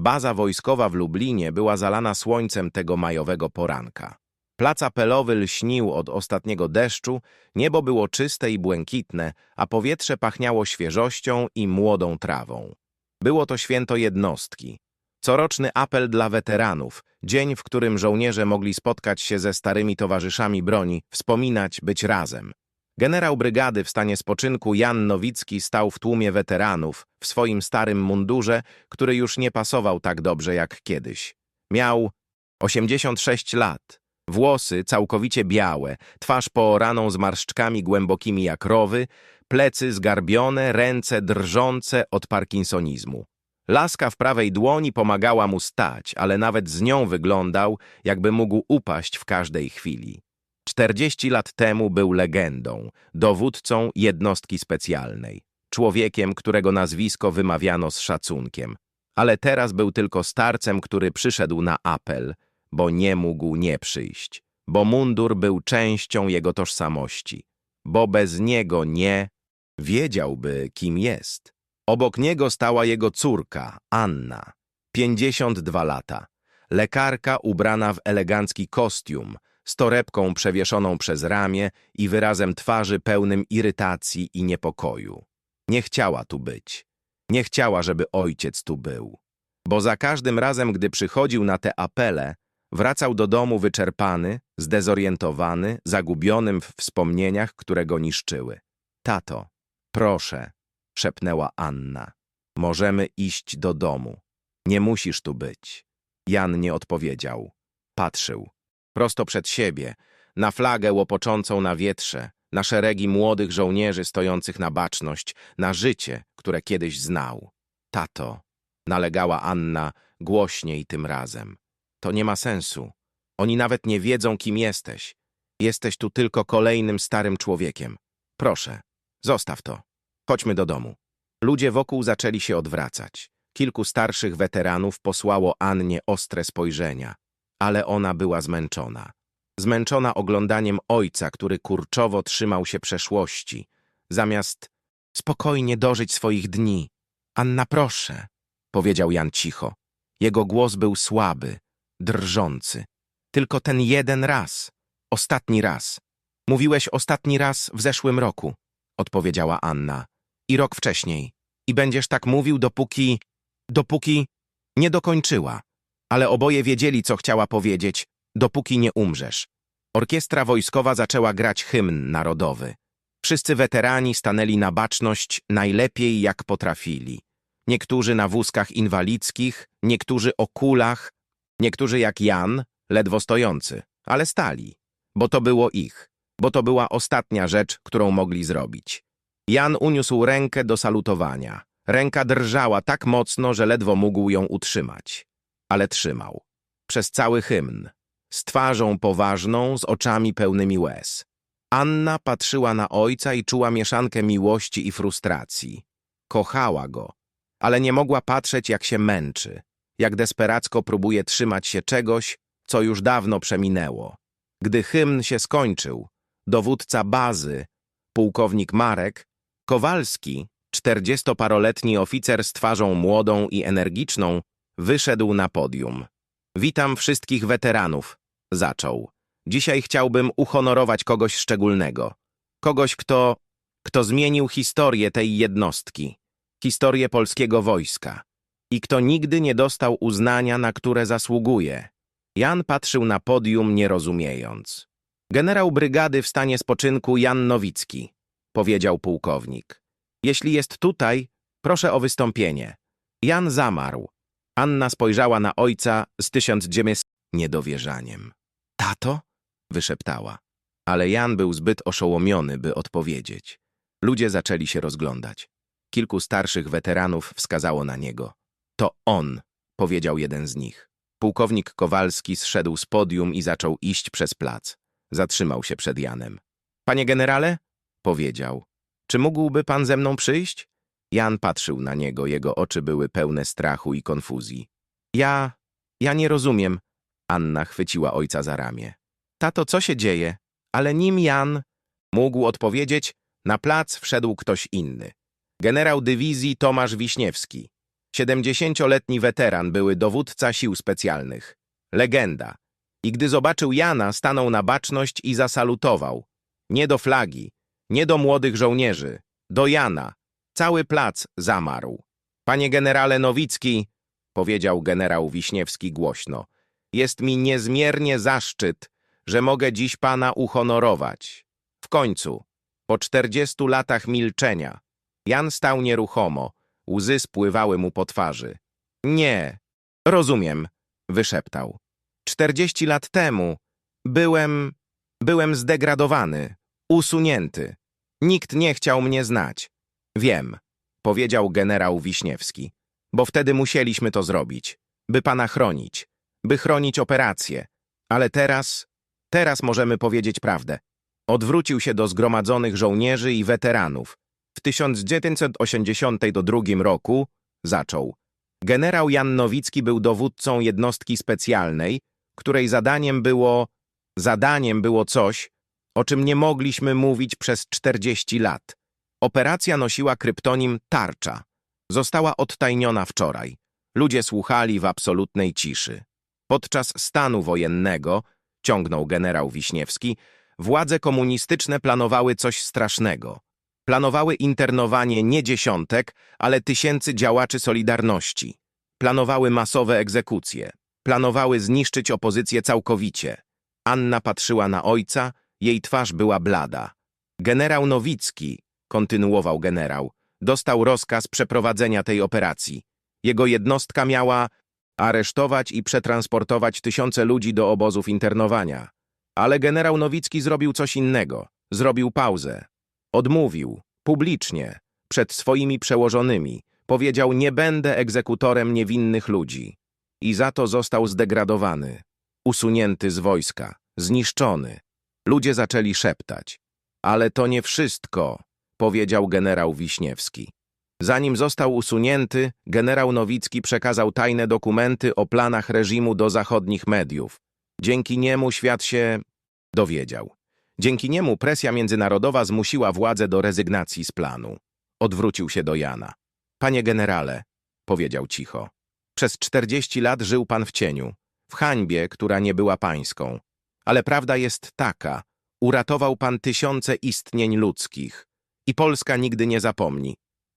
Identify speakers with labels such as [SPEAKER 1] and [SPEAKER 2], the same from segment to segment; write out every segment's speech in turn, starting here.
[SPEAKER 1] Baza wojskowa w Lublinie była zalana słońcem tego majowego poranka. Plac apelowy lśnił od ostatniego deszczu, niebo było czyste i błękitne, a powietrze pachniało świeżością i młodą trawą. Było to święto jednostki. Coroczny apel dla weteranów, dzień, w którym żołnierze mogli spotkać się ze starymi towarzyszami broni, wspominać, być razem. Generał brygady w stanie spoczynku Jan Nowicki stał w tłumie weteranów, w swoim starym mundurze, który już nie pasował tak dobrze jak kiedyś. Miał 86 lat, włosy całkowicie białe, twarz pooraną zmarszczkami głębokimi jak rowy, plecy zgarbione, ręce drżące od parkinsonizmu. Laska w prawej dłoni pomagała mu stać, ale nawet z nią wyglądał, jakby mógł upaść w każdej chwili. 40 lat temu był legendą, dowódcą jednostki specjalnej, człowiekiem, którego nazwisko wymawiano z szacunkiem. Ale teraz był tylko starcem, który przyszedł na apel, bo nie mógł nie przyjść, bo mundur był częścią jego tożsamości, bo bez niego nie wiedziałby, kim jest. Obok niego stała jego córka, Anna, 52 lata, lekarka ubrana w elegancki kostium, z torebką przewieszoną przez ramię i wyrazem twarzy pełnym irytacji i niepokoju. Nie chciała tu być. Nie chciała, żeby ojciec tu był. Bo za każdym razem, gdy przychodził na te apele, wracał do domu wyczerpany, zdezorientowany, zagubionym w wspomnieniach, które go niszczyły. Tato, proszę, szepnęła Anna. Możemy iść do domu. Nie musisz tu być. Jan nie odpowiedział. Patrzył. Prosto przed siebie, na flagę łopoczącą na wietrze, na szeregi młodych żołnierzy stojących na baczność, na życie, które kiedyś znał. Tato, nalegała Anna głośniej tym razem. To nie ma sensu. Oni nawet nie wiedzą, kim jesteś. Jesteś tu tylko kolejnym starym człowiekiem. Proszę, zostaw to. Chodźmy do domu. Ludzie wokół zaczęli się odwracać. Kilku starszych weteranów posłało Annie ostre spojrzenia, ale ona była zmęczona. Zmęczona oglądaniem ojca, który kurczowo trzymał się przeszłości, zamiast spokojnie dożyć swoich dni. Anna, proszę, powiedział Jan cicho. Jego głos był słaby, drżący. Tylko ten jeden raz, ostatni raz. Mówiłeś ostatni raz w zeszłym roku, odpowiedziała Anna. I rok wcześniej. I będziesz tak mówił, dopóki... dopóki... nie dokończyła. Ale oboje wiedzieli, co chciała powiedzieć, dopóki nie umrzesz. Orkiestra wojskowa zaczęła grać hymn narodowy. Wszyscy weterani stanęli na baczność najlepiej jak potrafili. Niektórzy na wózkach inwalidzkich, niektórzy o kulach, niektórzy jak Jan, ledwo stojący, ale stali, bo to było ich, bo to była ostatnia rzecz, którą mogli zrobić. Jan uniósł rękę do salutowania. Ręka drżała tak mocno, że ledwo mógł ją utrzymać. Ale trzymał. Przez cały hymn. Z twarzą poważną, z oczami pełnymi łez. Anna patrzyła na ojca i czuła mieszankę miłości i frustracji. Kochała go, ale nie mogła patrzeć, jak się męczy, jak desperacko próbuje trzymać się czegoś, co już dawno przeminęło. Gdy hymn się skończył, dowódca bazy, pułkownik Marek, Kowalski, czterdziestoparoletni oficer z twarzą młodą i energiczną, wyszedł na podium. Witam wszystkich weteranów, zaczął. Dzisiaj chciałbym uhonorować kogoś szczególnego. Kogoś, kto, kto zmienił historię tej jednostki, historię polskiego wojska i kto nigdy nie dostał uznania, na które zasługuje. Jan patrzył na podium, nie rozumiejąc. Generał brygady w stanie spoczynku Jan Nowicki, powiedział pułkownik. Jeśli jest tutaj, proszę o wystąpienie. Jan zamarł. Anna spojrzała na ojca z 1900 niedowierzaniem. Tato? wyszeptała. Ale Jan był zbyt oszołomiony, by odpowiedzieć. Ludzie zaczęli się rozglądać. Kilku starszych weteranów wskazało na niego. To on, powiedział jeden z nich. Pułkownik Kowalski zszedł z podium i zaczął iść przez plac. Zatrzymał się przed Janem. Panie generale? powiedział. Czy mógłby pan ze mną przyjść? Jan patrzył na niego, jego oczy były pełne strachu i konfuzji. Ja... ja nie rozumiem. Anna chwyciła ojca za ramię. Tato, co się dzieje? Ale nim Jan mógł odpowiedzieć, na plac wszedł ktoś inny. Generał dywizji Tomasz Wiśniewski. Siedemdziesięcioletni weteran, były dowódca sił specjalnych. Legenda. I gdy zobaczył Jana, stanął na baczność i zasalutował. Nie do flagi, nie do młodych żołnierzy, do Jana. Cały plac zamarł. Panie generale Nowicki, powiedział generał Wiśniewski głośno, jest mi niezmiernie zaszczyt, że mogę dziś pana uhonorować. W końcu, po czterdziestu latach milczenia, Jan stał nieruchomo, łzy spływały mu po twarzy. Nie, rozumiem, wyszeptał. Czterdzieści lat temu byłem, byłem zdegradowany, usunięty. Nikt nie chciał mnie znać. Wiem, powiedział generał Wiśniewski, bo wtedy musieliśmy to zrobić, by pana chronić, by chronić operację. Ale teraz, teraz możemy powiedzieć prawdę. Odwrócił się do zgromadzonych żołnierzy i weteranów. W 1982 roku zaczął. Generał Jan Nowicki był dowódcą jednostki specjalnej, której zadaniem było zadaniem było coś, o czym nie mogliśmy mówić przez 40 lat. Operacja nosiła kryptonim Tarcza. Została odtajniona wczoraj. Ludzie słuchali w absolutnej ciszy. Podczas stanu wojennego, ciągnął generał Wiśniewski, władze komunistyczne planowały coś strasznego. Planowały internowanie nie dziesiątek, ale tysięcy działaczy Solidarności. Planowały masowe egzekucje. Planowały zniszczyć opozycję całkowicie. Anna patrzyła na ojca, jej twarz była blada. Generał Nowicki, kontynuował generał, dostał rozkaz przeprowadzenia tej operacji. Jego jednostka miała aresztować i przetransportować tysiące ludzi do obozów internowania. Ale generał Nowicki zrobił coś innego. Zrobił pauzę. Odmówił, publicznie, przed swoimi przełożonymi. Powiedział, nie będę egzekutorem niewinnych ludzi. I za to został zdegradowany, usunięty z wojska, zniszczony. Ludzie zaczęli szeptać. Ale to nie wszystko, powiedział generał Wiśniewski. Zanim został usunięty, generał Nowicki przekazał tajne dokumenty o planach reżimu do zachodnich mediów. Dzięki niemu świat się dowiedział. Dzięki niemu presja międzynarodowa zmusiła władzę do rezygnacji z planu. Odwrócił się do Jana. Panie generale, powiedział cicho, przez czterdzieści lat żył pan w cieniu, w hańbie, która nie była pańską. Ale prawda jest taka, uratował pan tysiące istnień ludzkich. I Polska nigdy nie zapomni.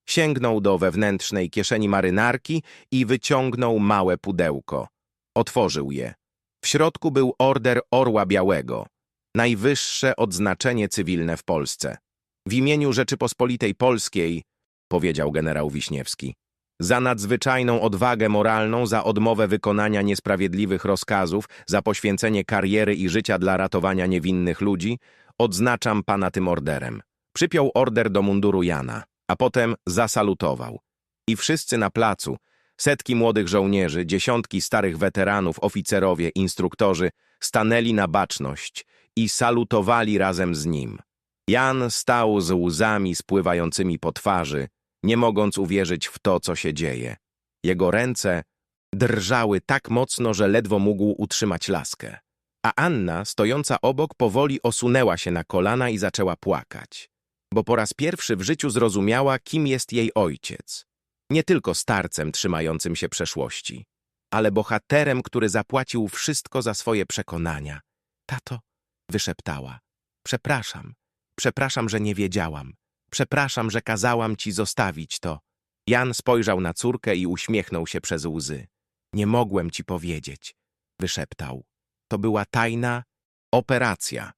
[SPEAKER 1] Sięgnął do wewnętrznej kieszeni marynarki i wyciągnął małe pudełko. Otworzył je. W środku był order Orła Białego, najwyższe odznaczenie cywilne w Polsce. W imieniu Rzeczypospolitej Polskiej, powiedział generał Wiśniewski, za nadzwyczajną odwagę moralną, za odmowę wykonania niesprawiedliwych rozkazów, za poświęcenie kariery i życia dla ratowania niewinnych ludzi, odznaczam pana tym orderem. Przypiął order do munduru Jana, a potem zasalutował. I wszyscy na placu, setki młodych żołnierzy, dziesiątki starych weteranów, oficerowie, instruktorzy, stanęli na baczność i salutowali razem z nim. Jan stał z łzami spływającymi po twarzy, nie mogąc uwierzyć w to, co się dzieje. Jego ręce drżały tak mocno, że ledwo mógł utrzymać laskę. A Anna, stojąca obok, powoli osunęła się na kolana i zaczęła płakać, bo po raz pierwszy w życiu zrozumiała, kim jest jej ojciec. Nie tylko starcem trzymającym się przeszłości, ale bohaterem, który zapłacił wszystko za swoje przekonania. Tato, wyszeptała, przepraszam, przepraszam, że nie wiedziałam. Przepraszam, że kazałam ci zostawić to. Jan spojrzał na córkę i uśmiechnął się przez łzy. Nie mogłem ci powiedzieć, wyszeptał. To była tajna operacja.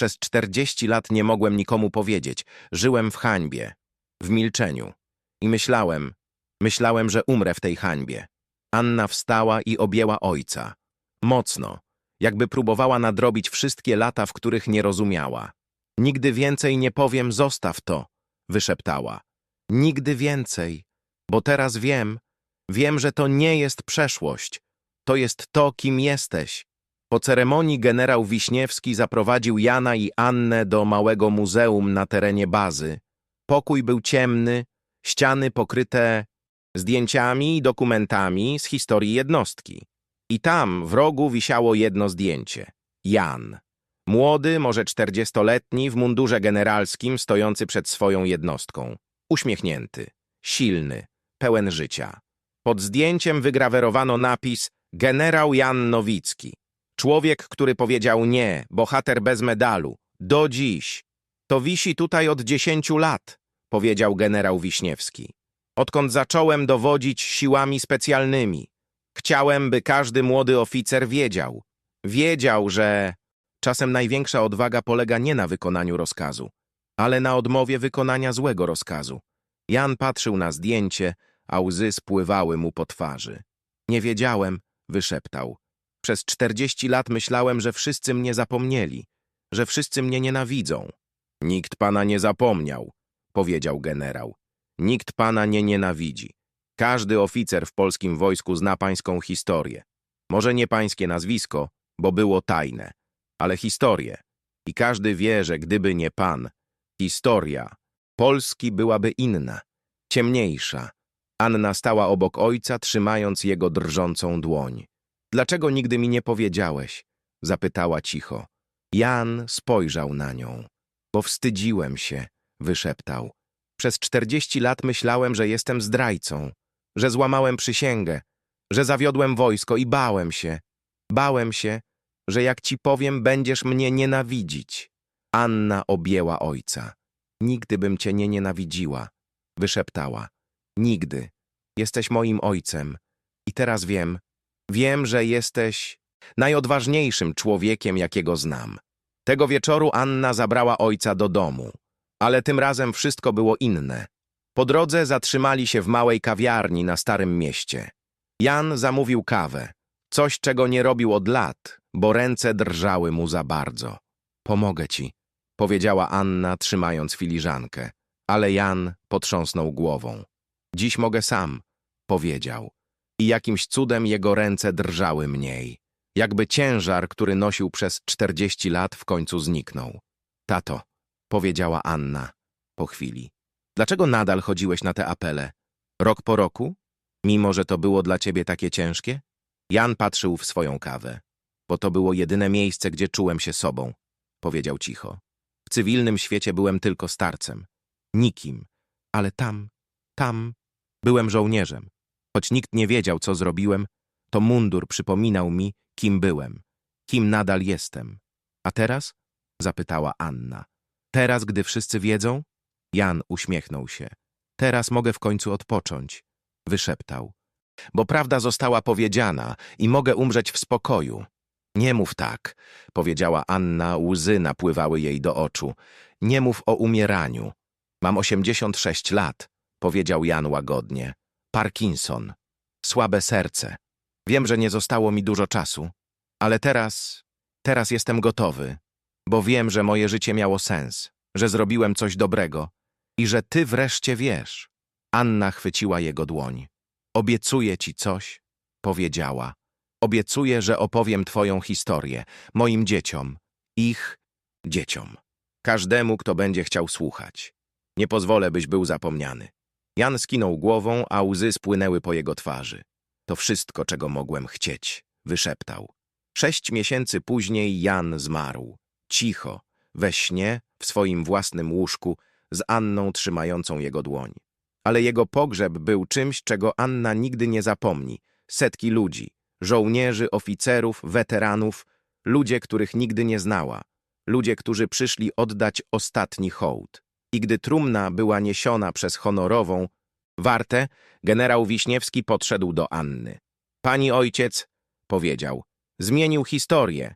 [SPEAKER 1] Przez czterdzieści lat nie mogłem nikomu powiedzieć. Żyłem w hańbie, w milczeniu. I myślałem, myślałem, że umrę w tej hańbie. Anna wstała i objęła ojca. Mocno, jakby próbowała nadrobić wszystkie lata, w których nie rozumiała. Nigdy więcej nie powiem, zostaw to, wyszeptała. Nigdy więcej, bo teraz wiem, wiem, że to nie jest przeszłość, to jest to, kim jesteś. Po ceremonii generał Wiśniewski zaprowadził Jana i Annę do małego muzeum na terenie bazy. Pokój był ciemny, ściany pokryte zdjęciami i dokumentami z historii jednostki. I tam w rogu wisiało jedno zdjęcie. Jan. Młody, może czterdziestoletni, w mundurze generalskim, stojący przed swoją jednostką. Uśmiechnięty, silny, pełen życia. Pod zdjęciem wygrawerowano napis Generał Jan Nowicki. Człowiek, który powiedział nie, bohater bez medalu. Do dziś. To wisi tutaj od dziesięciu lat, powiedział generał Wiśniewski. Odkąd zacząłem dowodzić siłami specjalnymi. Chciałem, by każdy młody oficer wiedział. Wiedział, że czasem największa odwaga polega nie na wykonaniu rozkazu, ale na odmowie wykonania złego rozkazu. Jan patrzył na zdjęcie, a łzy spływały mu po twarzy. Nie wiedziałem, wyszeptał. Przez czterdzieści lat myślałem, że wszyscy mnie zapomnieli, że wszyscy mnie nienawidzą. Nikt pana nie zapomniał, powiedział generał. Nikt pana nie nienawidzi. Każdy oficer w polskim wojsku zna pańską historię. Może nie pańskie nazwisko, bo było tajne, ale historię. I każdy wie, że gdyby nie pan, historia Polski byłaby inna, ciemniejsza. Anna stała obok ojca, trzymając jego drżącą dłoń. Dlaczego nigdy mi nie powiedziałeś? Zapytała cicho. Jan spojrzał na nią. Bo wstydziłem się, wyszeptał. Przez czterdzieści lat myślałem, że jestem zdrajcą, że złamałem przysięgę, że zawiodłem wojsko i bałem się. Bałem się, że jak ci powiem, będziesz mnie nienawidzić. Anna objęła ojca. Nigdy bym cię nie nienawidziła, wyszeptała. Nigdy. Jesteś moim ojcem. I teraz wiem, wiem, że jesteś najodważniejszym człowiekiem, jakiego znam. Tego wieczoru Anna zabrała ojca do domu, ale tym razem wszystko było inne. Po drodze zatrzymali się w małej kawiarni na Starym Mieście. Jan zamówił kawę, coś czego nie robił od lat, bo ręce drżały mu za bardzo. Pomogę ci, powiedziała Anna, trzymając filiżankę, ale Jan potrząsnął głową. Dziś mogę sam, powiedział. I jakimś cudem jego ręce drżały mniej. Jakby ciężar, który nosił przez czterdzieści lat, w końcu zniknął. Tato, powiedziała Anna po chwili. Dlaczego nadal chodziłeś na te apele? Rok po roku? Mimo, że to było dla ciebie takie ciężkie? Jan patrzył w swoją kawę. Bo to było jedyne miejsce, gdzie czułem się sobą, powiedział cicho. W cywilnym świecie byłem tylko starcem. Nikim. Ale tam, tam byłem żołnierzem. Choć nikt nie wiedział, co zrobiłem, to mundur przypominał mi, kim byłem, kim nadal jestem. A teraz? zapytała Anna. Teraz, gdy wszyscy wiedzą? Jan uśmiechnął się. Teraz mogę w końcu odpocząć, wyszeptał. Bo prawda została powiedziana i mogę umrzeć w spokoju. Nie mów tak, powiedziała Anna, łzy napływały jej do oczu. Nie mów o umieraniu. Mam osiemdziesiąt sześć lat, powiedział Jan łagodnie. Parkinson. Słabe serce. Wiem, że nie zostało mi dużo czasu, ale teraz, teraz jestem gotowy, bo wiem, że moje życie miało sens, że zrobiłem coś dobrego i że ty wreszcie wiesz. Anna chwyciła jego dłoń. Obiecuję ci coś, powiedziała. Obiecuję, że opowiem twoją historię, moim dzieciom, ich dzieciom. Każdemu, kto będzie chciał słuchać. Nie pozwolę, byś był zapomniany. Jan skinął głową, a łzy spłynęły po jego twarzy. To wszystko, czego mogłem chcieć, wyszeptał. Sześć miesięcy później Jan zmarł. Cicho, we śnie, w swoim własnym łóżku, z Anną trzymającą jego dłoń. Ale jego pogrzeb był czymś, czego Anna nigdy nie zapomni. Setki ludzi, żołnierzy, oficerów, weteranów, ludzie, których nigdy nie znała, ludzie, którzy przyszli oddać ostatni hołd. I gdy trumna była niesiona przez honorową, wartę, generał Wiśniewski podszedł do Anny. Pani ojciec, powiedział, zmienił historię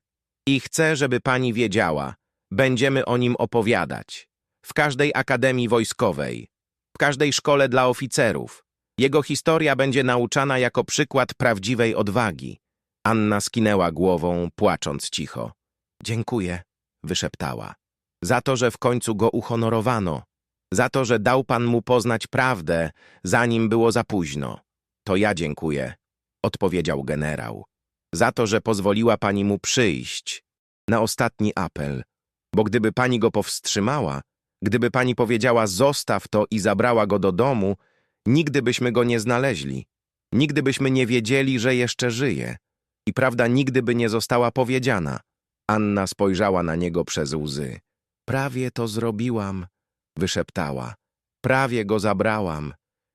[SPEAKER 1] i chcę, żeby pani wiedziała, będziemy o nim opowiadać. W każdej akademii wojskowej, w każdej szkole dla oficerów. Jego historia będzie nauczana jako przykład prawdziwej odwagi. Anna skinęła głową, płacząc cicho. Dziękuję, wyszeptała. Za to, że w końcu go uhonorowano. Za to, że dał pan mu poznać prawdę, zanim było za późno. To ja dziękuję, odpowiedział generał. Za to, że pozwoliła pani mu przyjść na ostatni apel. Bo gdyby pani go powstrzymała, gdyby pani powiedziała zostaw to i zabrała go do domu, nigdy byśmy go nie znaleźli. Nigdy byśmy nie wiedzieli, że jeszcze żyje. I prawda nigdy by nie została powiedziana. Anna spojrzała na niego przez łzy. Prawie to zrobiłam, wyszeptała. Prawie go zabrałam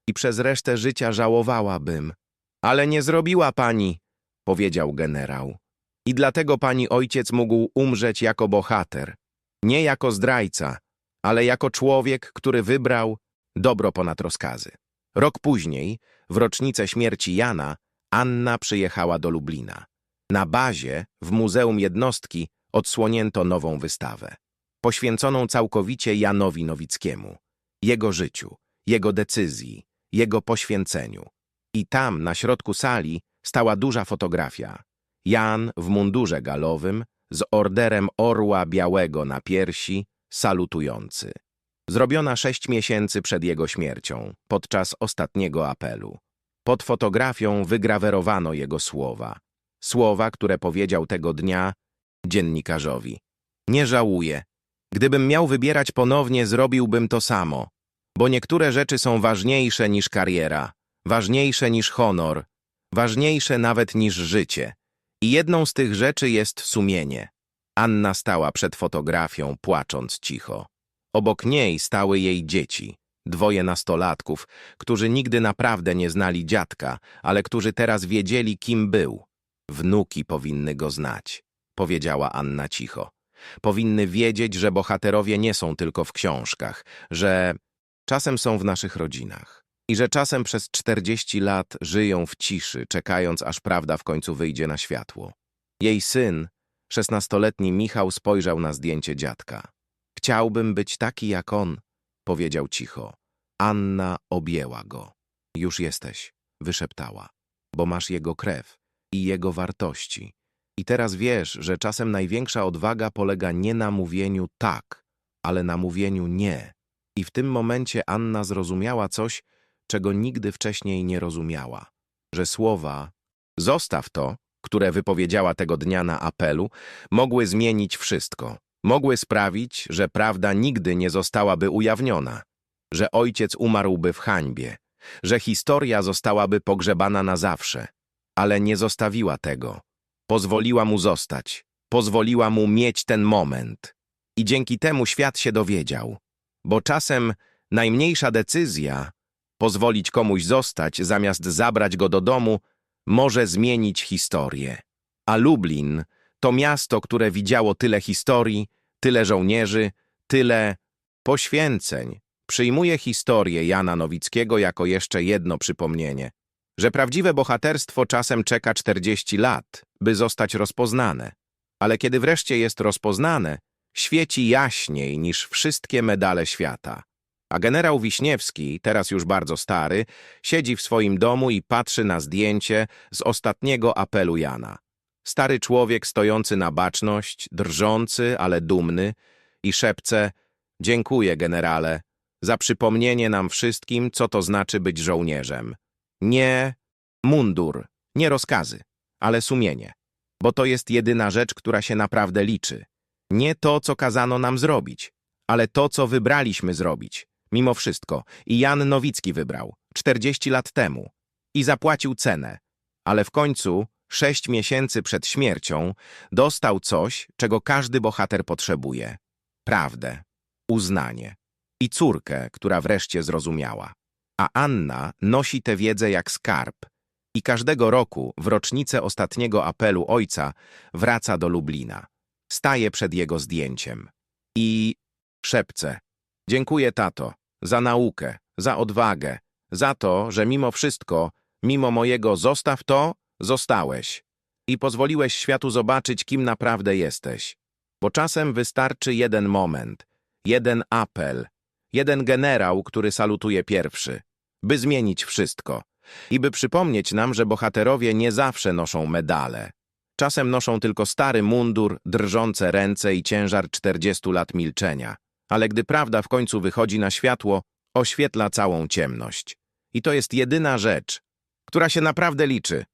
[SPEAKER 1] i przez resztę życia żałowałabym. Ale nie zrobiła pani, powiedział generał. I dlatego pani ojciec mógł umrzeć jako bohater. Nie jako zdrajca, ale jako człowiek, który wybrał dobro ponad rozkazy. Rok później, w rocznicę śmierci Jana, Anna przyjechała do Lublina. Na bazie, w Muzeum Jednostki, odsłonięto nową wystawę. Poświęconą całkowicie Janowi Nowickiemu, jego życiu, jego decyzji, jego poświęceniu. I tam, na środku sali, stała duża fotografia. Jan w mundurze galowym, z orderem orła białego na piersi, salutujący. Zrobiona sześć miesięcy przed jego śmiercią, podczas ostatniego apelu. Pod fotografią wygrawerowano jego słowa. Słowa, które powiedział tego dnia dziennikarzowi. Nie żałuję. Gdybym miał wybierać ponownie, zrobiłbym to samo. Bo niektóre rzeczy są ważniejsze niż kariera, ważniejsze niż honor, ważniejsze nawet niż życie. I jedną z tych rzeczy jest sumienie. Anna stała przed fotografią, płacząc cicho. Obok niej stały jej dzieci, dwoje nastolatków, którzy nigdy naprawdę nie znali dziadka, ale którzy teraz wiedzieli, kim był. Wnuki powinny go znać, powiedziała Anna cicho. Powinny wiedzieć, że bohaterowie nie są tylko w książkach, że czasem są w naszych rodzinach i że czasem przez 40 lat żyją w ciszy, czekając, aż prawda w końcu wyjdzie na światło. Jej syn, szesnastoletni Michał, spojrzał na zdjęcie dziadka. Chciałbym być taki jak on, powiedział cicho. Anna objęła go. Już jesteś, wyszeptała, bo masz jego krew i jego wartości. I teraz wiesz, że czasem największa odwaga polega nie na mówieniu tak, ale na mówieniu nie. I w tym momencie Anna zrozumiała coś, czego nigdy wcześniej nie rozumiała. Że słowa zostaw to, które wypowiedziała tego dnia na apelu, mogły zmienić wszystko. Mogły sprawić, że prawda nigdy nie zostałaby ujawniona, że ojciec umarłby w hańbie, że historia zostałaby pogrzebana na zawsze. Ale nie zostawiła tego. Pozwoliła mu zostać. Pozwoliła mu mieć ten moment. I dzięki temu świat się dowiedział. Bo czasem najmniejsza decyzja, pozwolić komuś zostać zamiast zabrać go do domu, może zmienić historię. A Lublin to miasto, które widziało tyle historii, tyle żołnierzy, tyle poświęceń. Przyjmuje historię Jana Nowickiego jako jeszcze jedno przypomnienie, że prawdziwe bohaterstwo czasem czeka 40 lat, by zostać rozpoznane. Ale kiedy wreszcie jest rozpoznane, świeci jaśniej niż wszystkie medale świata. A generał Wiśniewski, teraz już bardzo stary, siedzi w swoim domu i patrzy na zdjęcie z ostatniego apelu Jana. Stary człowiek stojący na baczność, drżący, ale dumny i szepce Dziękuję, generale, za przypomnienie nam wszystkim, co to znaczy być żołnierzem. Nie mundur, nie rozkazy, ale sumienie. Bo to jest jedyna rzecz, która się naprawdę liczy. Nie to, co kazano nam zrobić, ale to, co wybraliśmy zrobić. Mimo wszystko. I Jan Nowicki wybrał. 40 lat temu. I zapłacił cenę. Ale w końcu, sześć miesięcy przed śmiercią, dostał coś, czego każdy bohater potrzebuje. Prawdę. Uznanie. I córkę, która wreszcie zrozumiała. A Anna nosi tę wiedzę jak skarb. I każdego roku, w rocznicę ostatniego apelu ojca, wraca do Lublina. Staje przed jego zdjęciem. I szepce. Dziękuję, tato, za naukę, za odwagę, za to, że mimo wszystko, mimo mojego zostaw to, zostałeś. I pozwoliłeś światu zobaczyć, kim naprawdę jesteś. Bo czasem wystarczy jeden moment, jeden apel, jeden generał, który salutuje pierwszy, by zmienić wszystko. I by przypomnieć nam, że bohaterowie nie zawsze noszą medale. Czasem noszą tylko stary mundur, drżące ręce i ciężar 40 lat milczenia ale gdy prawda w końcu wychodzi na światło, oświetla całą ciemność. I to jest jedyna rzecz, która się naprawdę liczy.